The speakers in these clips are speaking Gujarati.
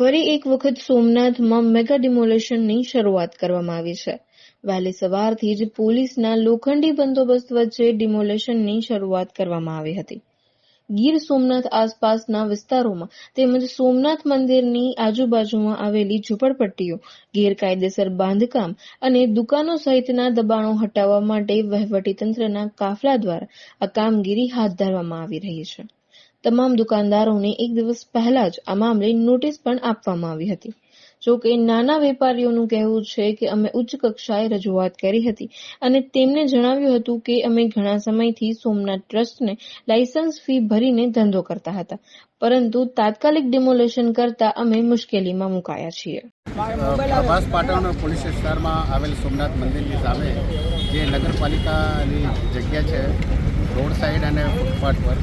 ફરી એક વખત સોમનાથમાં મેગા ડિમોલેશનની શરૂઆત કરવામાં આવી છે. વહેલી સવારથી જ પોલીસના લોખંડી બંદોબસ્ત વચ્ચે ડિમોલેશનની શરૂઆત કરવામાં આવી હતી. ગીર સોમનાથ આસપાસના વિસ્તારોમાં તેમજ સોમનાથ મંદિરની આજુબાજુમાં આવેલી ઝૂંપડપટ્ટીઓ, ગેરકાયદેસર બાંધકામ અને દુકાનો સહિતના દબાણો હટાવવા માટે વહીવટીતંત્રના કાફલા દ્વારા આ કામગીરી હાથ ધરવામાં આવી રહી છે. તમામ દુકાનદારોને એક દિવસ પહેલા જ આ મામલે નોટિસ પણ આપવામાં આવી હતી. જો કે નાના વેપારીઓનું કહેવું છે કે અમે ઉચ્ચ કક્ષાએ રજૂઆત કરી હતી અને તેમને જણાવ્યું હતું કે અમે ઘણા સમયથી સોમનાથ ટ્રસ્ટને લાયસન્સ ફી ભરીને ધંધો કરતા હતા, પરંતુ તાત્કાલિક ડિમોલેશન કરતા અમે મુશ્કેલીમાં મુકાયા છીએ. પોલીસ વિસ્તારમાં આવેલ સોમનાથ મંદિરની સામે જે નગરપાલિકાની જગ્યા છે, રોડ સાઈડ અને ફૂટપાથ પર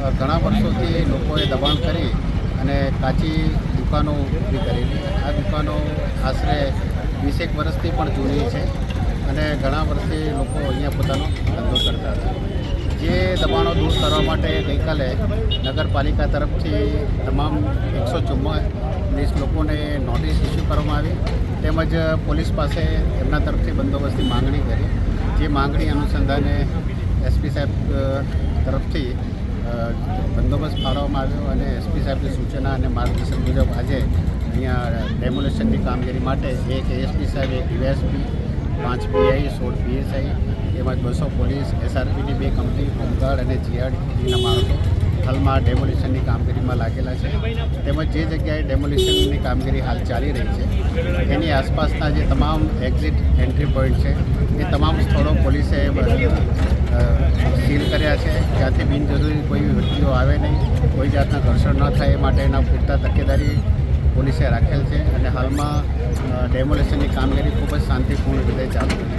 ઘણા વર્ષોથી લોકોએ દબાણ કરી અને કાચી દુકાનો ઊભી કરેલી આ દુકાનો આશરે વીસેક વર્ષથી પણ જૂની છે અને ઘણા વર્ષથી લોકો અહીંયા પોતાનો ધંધો કરતા હતા. જે દબાણો દૂર કરવા માટે ગઈકાલે નગરપાલિકા તરફથી તમામ એકસો ચુમ્માલીસ લોકોને નોટિસ ઇસ્યુ કરવામાં આવી તેમજ પોલીસ પાસે એમના તરફથી બંદોબસ્તની માંગણી કરી. જે માંગણી અનુસંધાને એસપી સાહેબ તરફથી બંદોબસ્ત ફાળવવામાં આવ્યો અને એસપી સાહેબની સૂચના અને માર્ગદર્શન મુજબ આજે અહીંયા ડેમોલેશનની કામગીરી માટે એક એએસપી સાહેબ એક ડીવાયએસપી પાંચ પીઆઈ સોળ પીએસઆઈ તેમજ બસો પોલીસ એસઆરપીની બે કંપની, હોમગાર્ડ અને જીઆરડીના માણસો હાલમાં ડેમોલિશનની કામગીરીમાં લાગેલા છે. તેમજ જે જગ્યાએ ડેમોલિશનની કામગીરી હાલ ચાલી રહી છે, એની આસપાસના જે તમામ એક્ઝિટ એન્ટ્રી પોઈન્ટ છે, એ તમામ સ્થળો પોલીસે છે. જ્યાંથી બિનજરૂરી કોઈ વ્યક્તિઓ આવે નહીં, કોઈ જાતના ઘર્ષણ ન થાય એ માટેના પૂરતા તકેદારી પોલીસે રાખેલ છે અને હાલમાં ડેમોલેશનની કામગીરી ખૂબ જ શાંતિપૂર્ણ રીતે ચાલુ છે.